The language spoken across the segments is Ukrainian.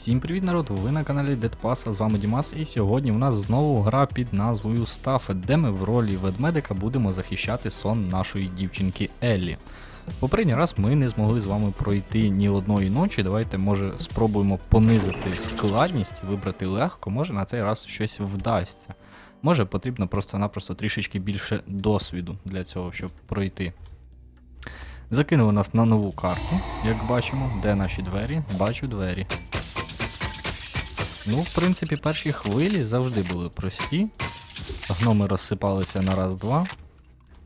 Всім привіт, народ! Ви на каналі Дедпас, а з вами Дімас, і сьогодні у нас знову гра під назвою Стафет, де ми в ролі ведмедика будемо захищати сон нашої дівчинки Еллі. Попередній раз ми не змогли з вами пройти ні одної ночі. Давайте, може, спробуємо понизити складність, вибрати легко, може на цей раз щось вдасться. Може потрібно просто-напросто трішечки більше досвіду для цього, щоб пройти. Закинули нас на нову карту, як бачимо, де наші двері. Бачу двері. Ну, в принципі, перші хвилі завжди були прості. Гноми розсипалися на раз-два.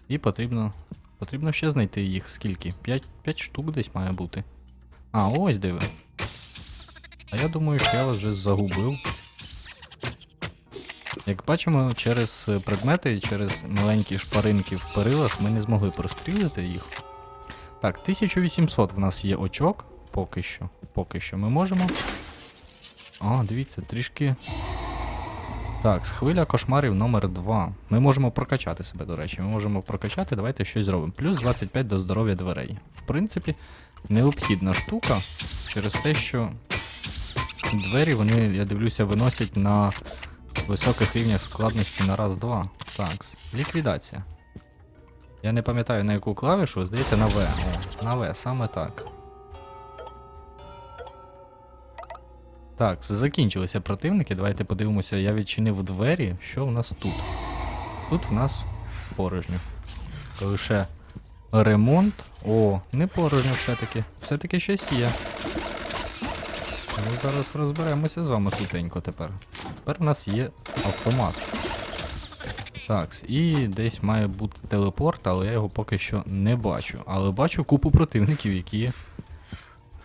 І потрібно. Потрібно ще знайти їх скільки? 5, 5 штук десь має бути. А, ось диви. А я думаю, що я вас вже загубив. Як бачимо, через предмети, через маленькі шпаринки в перилах ми не змогли прострілити їх. Так, 1800 в нас є очок. Поки що. Поки що ми можемо. А, дивіться, трішки. Так, хвиля кошмарів номер 2 Ми можемо прокачати себе, до речі. Ми можемо прокачати, давайте щось зробимо. Плюс 25 до здоров'я дверей. В принципі, необхідна штука через те, що двері, вони, я дивлюся, виносять на високих рівнях складності на раз-два. Так, ліквідація. Я не пам'ятаю на яку клавішу, здається, на В. О, на В, саме так. Так, закінчилися противники. Давайте подивимося, я відчинив двері. Що в нас тут? Тут в нас порожньо. Лише ремонт. О, не порожньо все-таки. Все-таки щось є. Ми зараз розберемося з вами тутенько тепер. Тепер у нас є автомат. Так, і десь має бути телепорт, але я його поки що не бачу. Але бачу купу противників, які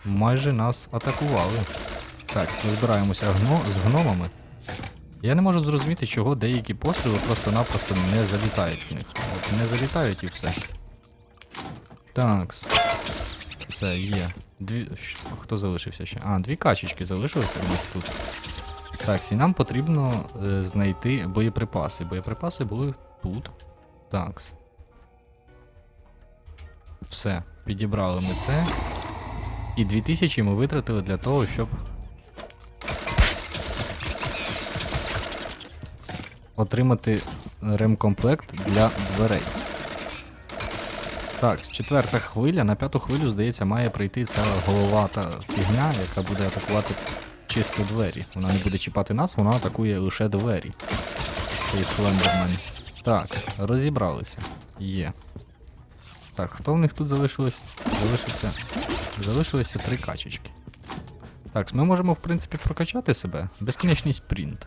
майже нас атакували. Так, розбираємося гно... з гномами. Я не можу зрозуміти, чого деякі постріли просто-напросто не залітають в них. От не залітають і все. Так. Все, є. Дві. Хто залишився ще? А, дві качечки залишилися у нас тут. Так, і нам потрібно е, знайти боєприпаси. Боєприпаси були тут. Так. Все, підібрали ми це. І 2000 ми витратили для того, щоб отримати ремкомплект для дверей. Так, четверта хвиля, на п'яту хвилю, здається, має прийти ця головата фігня, яка буде атакувати чисто двері. Вона не буде чіпати нас, вона атакує лише двері. Цей слендермен. Так, розібралися. Є. Так, хто в них тут залишилось? Залишився. Залишилися три качечки. Так, ми можемо, в принципі, прокачати себе. Безкінечний спринт.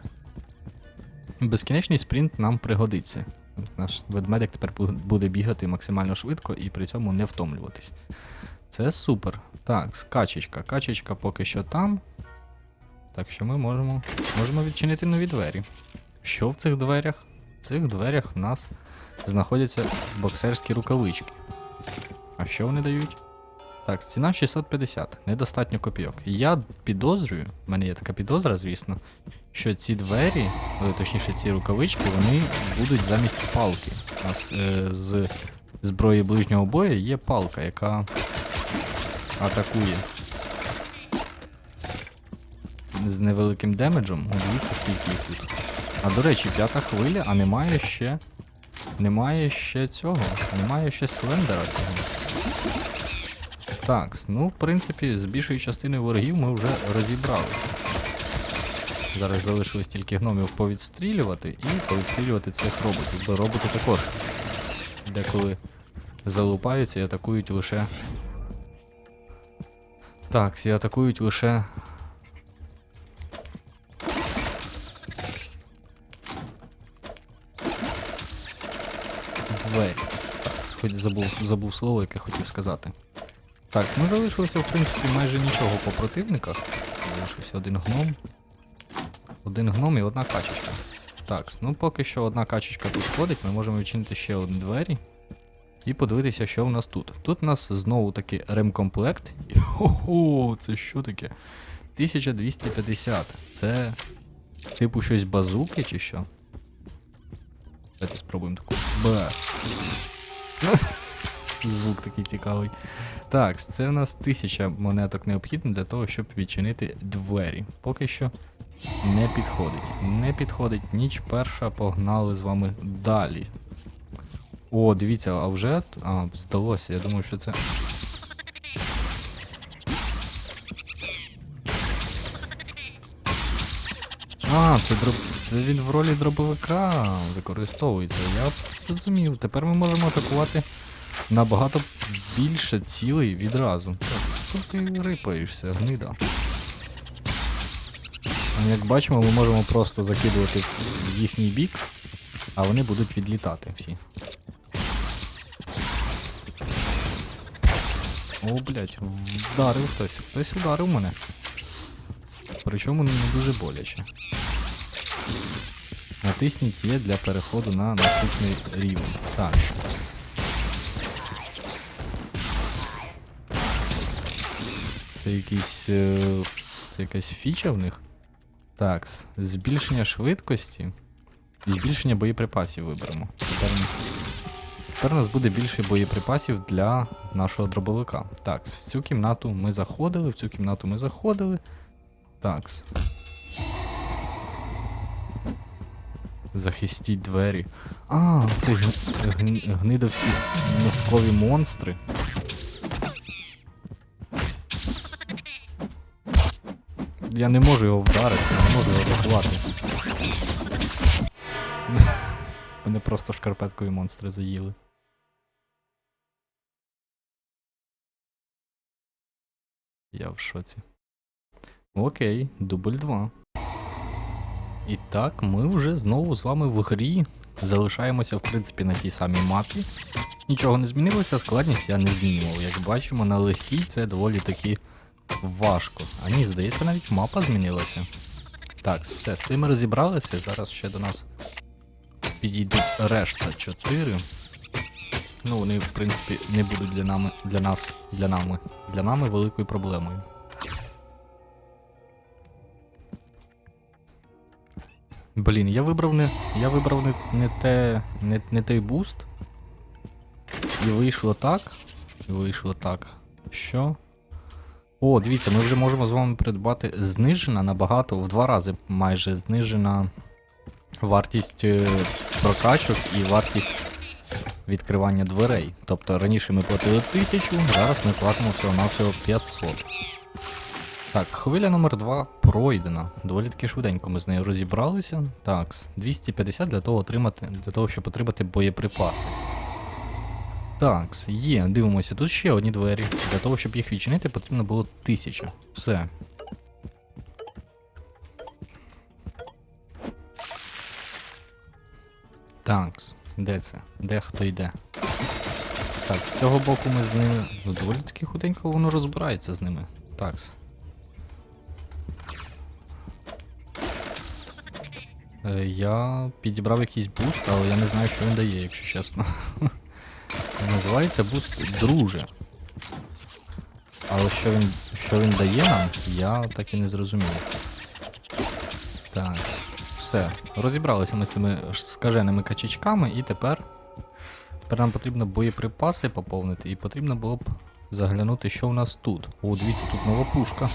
Безкінечний спринт нам пригодиться. Наш ведмедик тепер буде бігати максимально швидко і при цьому не втомлюватись. Це супер. Так, качечка. Качечка поки що там. Так що ми можемо, можемо відчинити нові двері. Що в цих дверях? В цих дверях в нас знаходяться боксерські рукавички. А що вони дають? Так, ціна 650, недостатньо копійок. Я підозрюю, в мене є така підозра, звісно, що ці двері, е, точніше ці рукавички, вони будуть замість палки. У нас е, з зброї ближнього бою є палка, яка атакує. З невеликим демеджем. Дивіться, скільки їх тут. А до речі, п'ята хвиля, а немає ще. Немає ще цього. Немає ще слендера цього. Так, ну, в принципі, з більшою частиною ворогів ми вже розібралися. Зараз залишилось тільки гномів повідстрілювати і повідстрілювати цих роботів, бо роботи також деколи залупаються і атакують лише. Так, і атакують лише. Двері. Так, хоч забув, забув слово, яке хотів сказати. Так, ну залишилося в принципі майже нічого по противниках. Залишився один гном. Один гном і одна качечка. Так, ну поки що одна качечка тут ходить, ми можемо відчинити ще одні двері. І подивитися, що в нас тут. Тут у нас знову таки ремкомплект. І Ого, це що таке? 1250. Це типу щось базуки чи що? Давайте спробуємо таку. Б. Звук такий цікавий. Так, це в нас тисяча монеток необхідно для того, щоб відчинити двері. Поки що не підходить. Не підходить ніч перша, погнали з вами далі. О, дивіться, а вже. А, здалося, я думаю, що це. А, це дроб... це він в ролі дробовика використовується. Я зрозумів. Тепер ми можемо атакувати набагато більше цілей відразу. Що ти рипаєшся, гнида. Як бачимо, ми можемо просто закидувати в їхній бік, а вони будуть відлітати всі. О, блять, вдарив хтось. Хтось ударив мене. Причому не дуже боляче. Натисніть є для переходу на наступний рівень. Так. Це якийсь. е, Це якась фіча в них. Так, збільшення швидкості і збільшення боєприпасів виберемо. Тепер, тепер у нас буде більше боєприпасів для нашого дробовика. Так, в цю кімнату ми заходили, в цю кімнату ми заходили. Так. Захистіть двері. А, це гни- гни- гнидовські носкові монстри. Я не можу його вдарити, не можу його рахувати. Мене просто шкарпеткою монстри заїли. Я в шоці. Окей, дубль 2. І так, ми вже знову з вами в грі. Залишаємося, в принципі, на тій самій мапі. Нічого не змінилося, складність я не змінював. Як бачимо, на легкій це доволі таки важко. А ні, здається, навіть мапа змінилася. Так, все, з цим розібралися. Зараз ще до нас підійдуть решта 4. Ну, вони, в принципі, не будуть для нами, для нас, для нами, для нами великою проблемою. Блін, я вибрав не. Я вибрав не, не те. Не, не той буст. І вийшло так. І вийшло так. Що? О, дивіться, ми вже можемо з вами придбати знижена набагато, в два рази майже знижена вартість е, прокачок і вартість відкривання дверей. Тобто раніше ми платили 1000, зараз ми платимо всього-навсього 500. Так, хвиля номер 2 пройдена. Доволі таки швиденько ми з нею розібралися. Так, 250 для того, отримати, для того, щоб отримати боєприпаси. Так, є, дивимося, тут ще одні двері. Для того, щоб їх відчинити, потрібно було 1000. Все. Так, де це? Де хто йде? Так, з цього боку ми з ними. Доволі таки худенько воно розбирається з ними. Так. Е, я підібрав якийсь буст, але я не знаю, що він дає, якщо чесно. Називається буст друже. Але що він, що він дає нам, я так і не зрозумів. Так, все. Розібралися ми з цими скаженими качечками, і тепер. Тепер нам потрібно боєприпаси поповнити, і потрібно було б заглянути, що у нас тут. О, дивіться, тут нова пушка.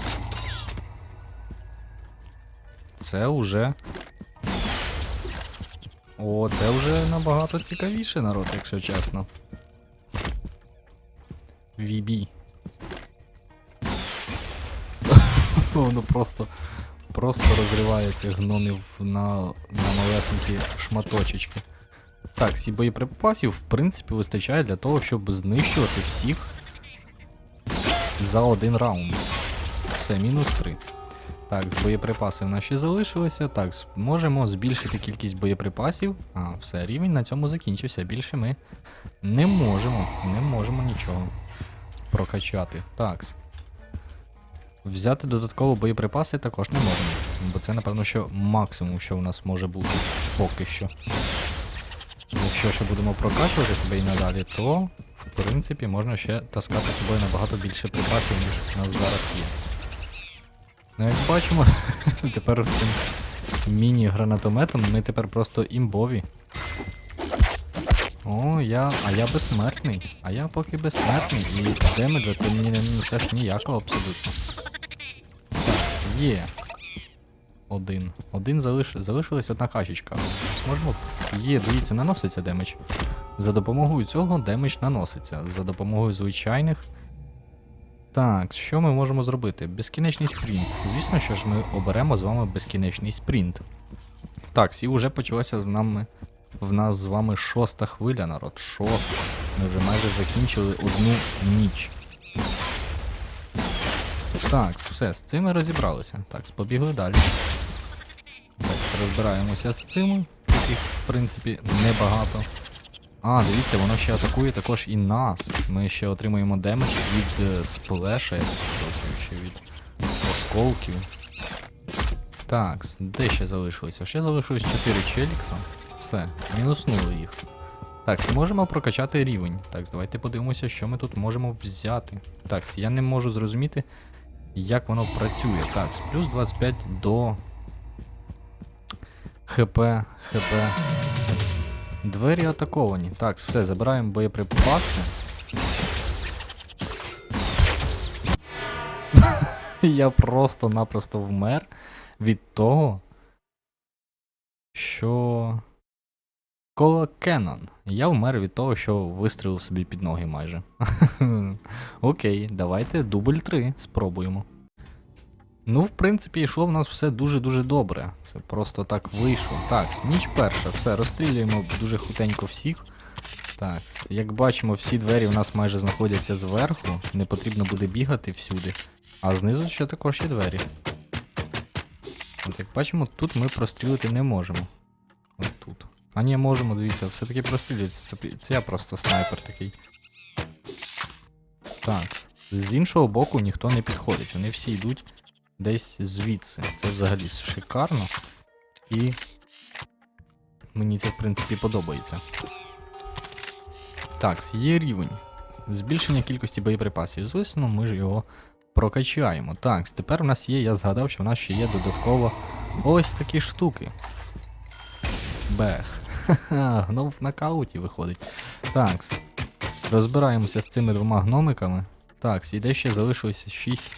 Це уже. О, це вже набагато цікавіше народ, якщо чесно. VB. Воно просто. Просто розриває гномів на, на малесенькі шматочечки. Так, ці боєприпасів, в принципі, вистачає для того, щоб знищувати всіх за один раунд. Все, мінус 3. Так, з боєприпасів наші залишилися. Так, можемо збільшити кількість боєприпасів. А, все, рівень на цьому закінчився. Більше ми не можемо, не можемо нічого прокачати. Так. Взяти додатково боєприпаси також не можемо. Бо це, напевно, що максимум, що у нас може бути поки що. Якщо ще будемо прокачувати себе і надалі, то в принципі можна ще таскати собою набагато більше припасів, ніж у нас зараз є. Ну, як бачимо, тепер з цим міні-гранатометом ми тепер просто імбові. О, я. А я безсмертний. А я поки безсмертний. І демеджа ти мені не нанесеш ніякого абсолютно. Є. Один. Один залиш... залишилась одна качечка. Можемо. Є, дивіться, наноситься демедж. За допомогою цього демедж наноситься. За допомогою звичайних. Так, що ми можемо зробити? Безкінечний спринт. Звісно, що ж ми оберемо з вами безкінечний спринт. Так, і вже почалася з нами. В нас з вами шоста хвиля, народ. Шоста. Ми вже майже закінчили одну ніч. Так, все, з цими розібралися. Так, побігли далі. Так, розбираємося з цими, яких, в принципі, небагато. А, дивіться, воно ще атакує також і нас. Ми ще отримуємо демедж від е, сплеша, я ще від осколків. Так, де ще залишилося? Ще залишилось 4 челікса. Все, мінуснули їх. Так, і можемо прокачати рівень. Так, давайте подивимося, що ми тут можемо взяти. Так, я не можу зрозуміти, як воно працює. Так, плюс 25 до ХП, ХП. Двері атаковані. Так, все, забираємо боєприпаси. Я просто-напросто вмер від того, що. Коло Кеннон. Я вмер від того, що вистрілив собі під ноги майже. Окей, давайте дубль 3 спробуємо. Ну, в принципі, йшло в нас все дуже-дуже добре. Це просто так вийшло. Так, ніч перша, все, розстрілюємо дуже хутенько всіх. Так, як бачимо, всі двері у нас майже знаходяться зверху, не потрібно буде бігати всюди. А знизу ще також є двері. От як бачимо, тут ми прострілити не можемо. От тут. А ні, можемо, дивіться, все-таки прострілюється. Це, це я просто снайпер такий. Так. З іншого боку ніхто не підходить. Вони всі йдуть десь звідси. Це взагалі шикарно. І мені це, в принципі, подобається. Так, є рівень. Збільшення кількості боєприпасів. Звісно, ми ж його прокачаємо. Так, тепер у нас є, я згадав, що в нас ще є додатково ось такі штуки. Бех. Ха-ха, гном в нокауті виходить. Так, розбираємося з цими двома гномиками. Так, і де ще залишилося 6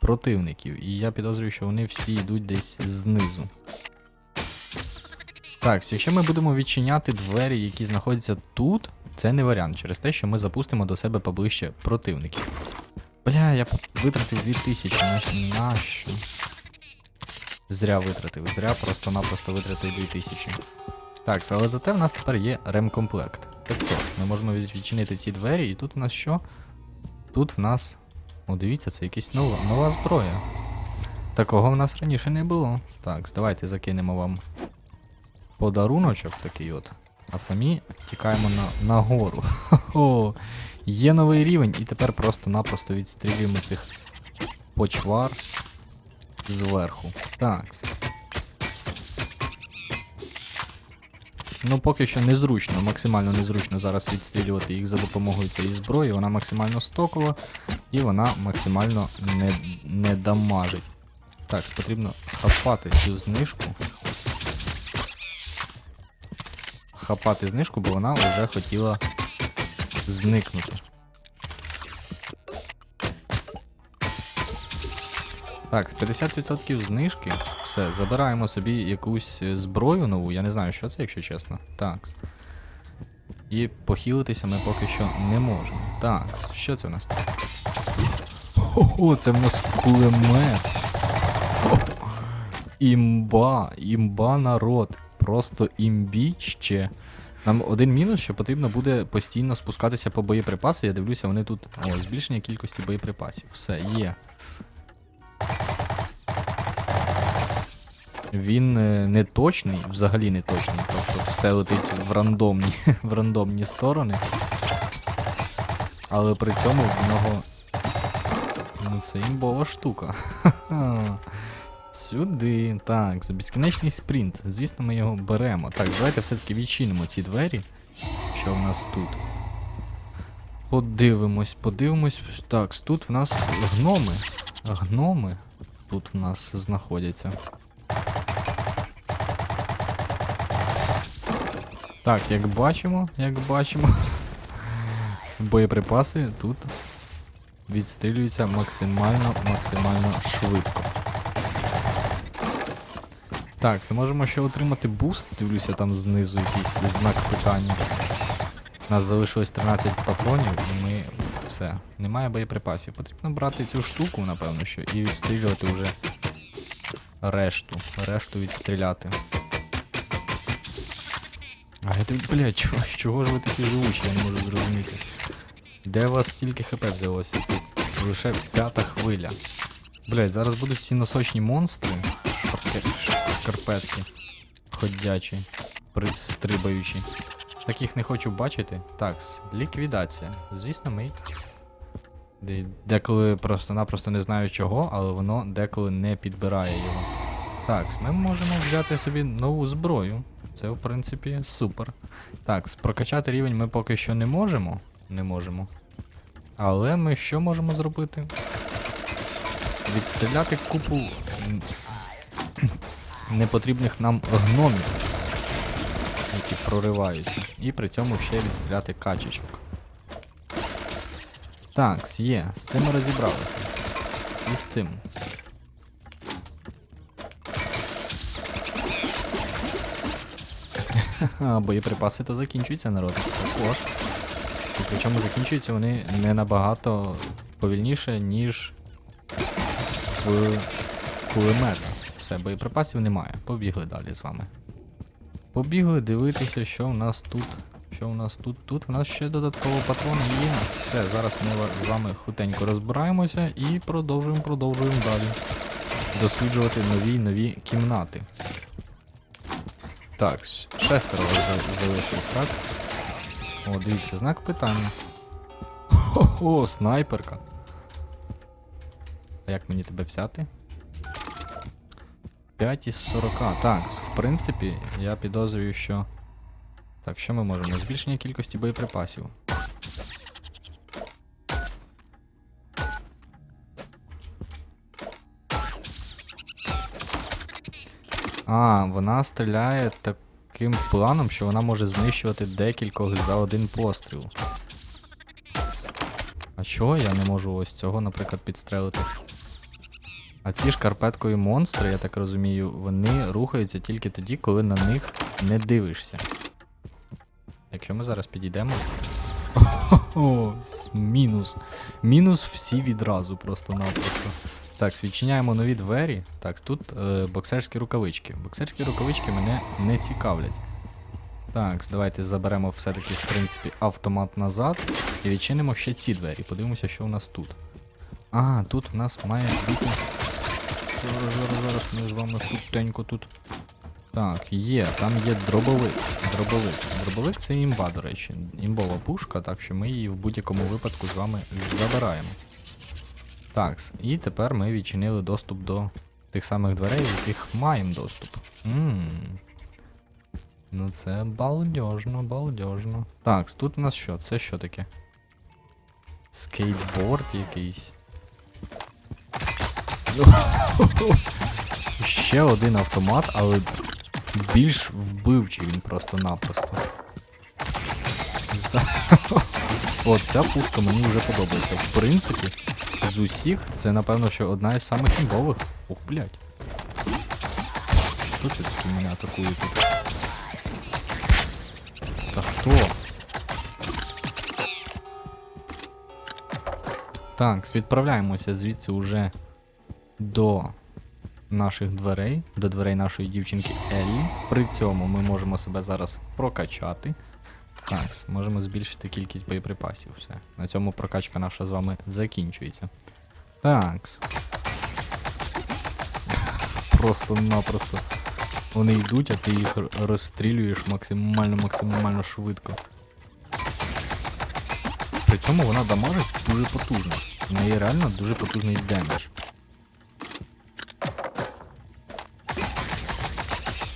противників. І я підозрюю, що вони всі йдуть десь знизу. Так, якщо ми будемо відчиняти двері, які знаходяться тут, це не варіант, через те, що ми запустимо до себе поближче противників. Бля, я витратив 2000, нащо? нащо? Зря витратив, зря просто-напросто витратив 2000. Так, але зате в нас тепер є ремкомплект. 500. Ми можемо відчинити ці двері, і тут в нас що? Тут в нас. О, дивіться, це якась нова, нова зброя. Такого в нас раніше не було. Так, давайте закинемо вам подаруночок такий от. А самі тікаємо на, на гору. Хо-хо. Є новий рівень, і тепер просто-напросто відстрілюємо цих почвар зверху. Так. Ну, поки що незручно, максимально незручно зараз відстрілювати їх за допомогою цієї зброї. Вона максимально стокова і вона максимально не, не дамажить. Так, потрібно хапати цю знижку. Хапати знижку, бо вона вже хотіла зникнути. Так, з 50% знижки. Все, забираємо собі якусь е, зброю нову. Я не знаю, що це, якщо чесно. Так. І похилитися ми поки що не можемо. Так, що це в нас тут? О, це в нас кулемет. Імба, імба народ. Просто імбіще. Нам один мінус, що потрібно буде постійно спускатися по боєприпаси. Я дивлюся, вони тут. О, збільшення кількості боєприпасів. Все, є. Він е, не точний, взагалі не точний. Тобто все летить в рандомні, в рандомні сторони. Але при цьому в нього. Ну, це імбова штука. Сюди. Так, за безкінечний спринт. Звісно, ми його беремо. Так, давайте все-таки відчинимо ці двері, що в нас тут. Подивимось, подивимось. Так, тут в нас гноми. Гноми тут в нас знаходяться. Так, як бачимо, як бачимо, боєприпаси тут відстрілюються максимально, максимально швидко. Так, це можемо ще отримати буст, дивлюся там знизу якийсь знак питання. У нас залишилось 13 патронів, і ми все. Немає боєприпасів. Потрібно брати цю штуку, напевно, що, і відстрілювати вже решту. Решту відстріляти. А я тобі, блядь, чого, чого ж ви такі живучі, я не можу зрозуміти. Де у вас стільки хп взялося? Тут лише п'ята хвиля. Блядь, зараз будуть ці носочні монстри. Шкарпетки. Ходячі. Стрибаючі. Таких не хочу бачити. Так, ліквідація. Звісно, ми. Деколи просто-напросто не знаю чого, але воно деколи не підбирає його. Так, ми можемо взяти собі нову зброю. Це, в принципі, супер. Так, прокачати рівень ми поки що не можемо. Не можемо. Але ми що можемо зробити? Відстріляти купу непотрібних нам гномів, які прориваються. І при цьому ще відстріляти качечок. Так, є, з цим розібралися. І з цим. А, боєприпаси то закінчуються, народ. Також. І причому закінчуються вони не набагато повільніше, ніж в кулемета. Все, боєприпасів немає. Побігли далі з вами. Побігли дивитися, що в нас тут. Що в нас тут? Тут в нас ще додатково патрони є. Все, зараз ми з вами хутенько розбираємося і продовжуємо, продовжуємо далі. Досліджувати нові нові кімнати. Так, шестеро за- залишилось, так? О, дивіться, знак питання. Хо-хо, снайперка. А як мені тебе взяти? 5 із 40. Так, в принципі, я підозрюю, що. Так, що ми можемо? Збільшення кількості боєприпасів. А, вона стріляє таким планом, що вона може знищувати декількох за один постріл. А чого я не можу ось цього, наприклад, підстрелити? А ці шкарпеткові монстри, я так розумію, вони рухаються тільки тоді, коли на них не дивишся. Якщо ми зараз підійдемо. О, мінус. Мінус всі відразу просто-напросто. Так, відчиняємо нові двері. Так, тут е, боксерські рукавички. Боксерські рукавички мене не цікавлять. Так, давайте заберемо все-таки, в принципі, автомат назад і відчинимо ще ці двері. Подивимося, що у нас тут. А, тут у нас має бути. Зараз, зараз, зараз ми з вами хутенько тут. Так, є, там є дробовик. Дробовик. Дробовик це імба, до речі. Імбова пушка, так що ми її в будь-якому випадку з вами забираємо. Так, і тепер ми відчинили доступ до тих самих дверей, в яких маємо доступ. Ммм. Ну це балдежно, балдежно. Так, тут у нас що? Це що таке? Скейтборд якийсь. Ще один автомат, але більш вбивчий він просто-напросто. За- От ця пушка мені вже подобається. В принципі, з усіх це напевно що одна із самих імбових. Ух, блядь. Хто це такий мене атакує тут? Та хто? Так, відправляємося звідси уже до наших дверей, до дверей нашої дівчинки Еллі. При цьому ми можемо себе зараз прокачати. Так, можемо збільшити кількість боєприпасів. Все. На цьому прокачка наша з вами закінчується. Так. Просто-напросто. Вони йдуть, а ти їх розстрілюєш максимально максимально швидко. При цьому вона дамажить дуже потужно. В неї реально дуже потужний демедж.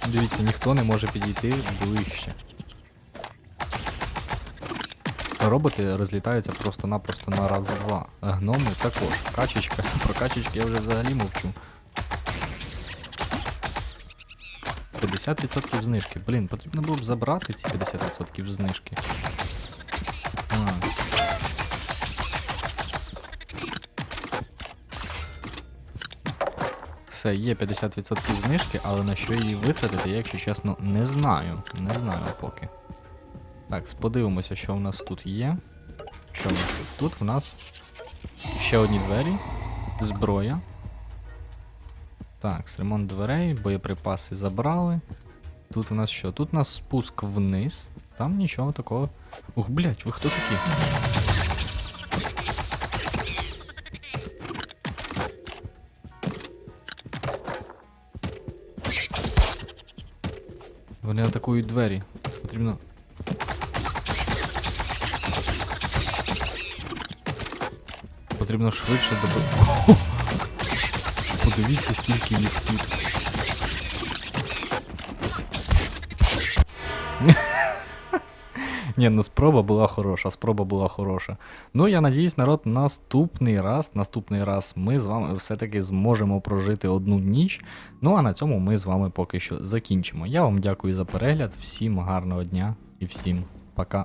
Дивіться, ніхто не може підійти ближче. Роботи розлітаються просто-напросто на раз-два. Гноми також. Качечка. Про качечки я вже взагалі мовчу. 50% знижки. Блін, потрібно було б забрати ці 50% знижки. А. Все, є 50% знижки, але на що її витратити, я, якщо чесно, не знаю. Не знаю поки. Так, подивимося, що в нас тут є. Що в нас тут? Тут в нас ще одні двері, зброя. Так, ремонт дверей, боєприпаси забрали. Тут у нас що? Тут у нас спуск вниз. Там нічого такого. Ух, блять, ви хто такі? Вони атакують двері. Потрібно. Потрібно швидше добити. Подивіться, скільки їх тут. Ні, ну спроба була хороша, спроба була хороша. Ну, я надіюсь, народ, наступний раз, наступний раз ми з вами все-таки зможемо прожити одну ніч. Ну а на цьому ми з вами поки що закінчимо. Я вам дякую за перегляд, всім гарного дня і всім пока.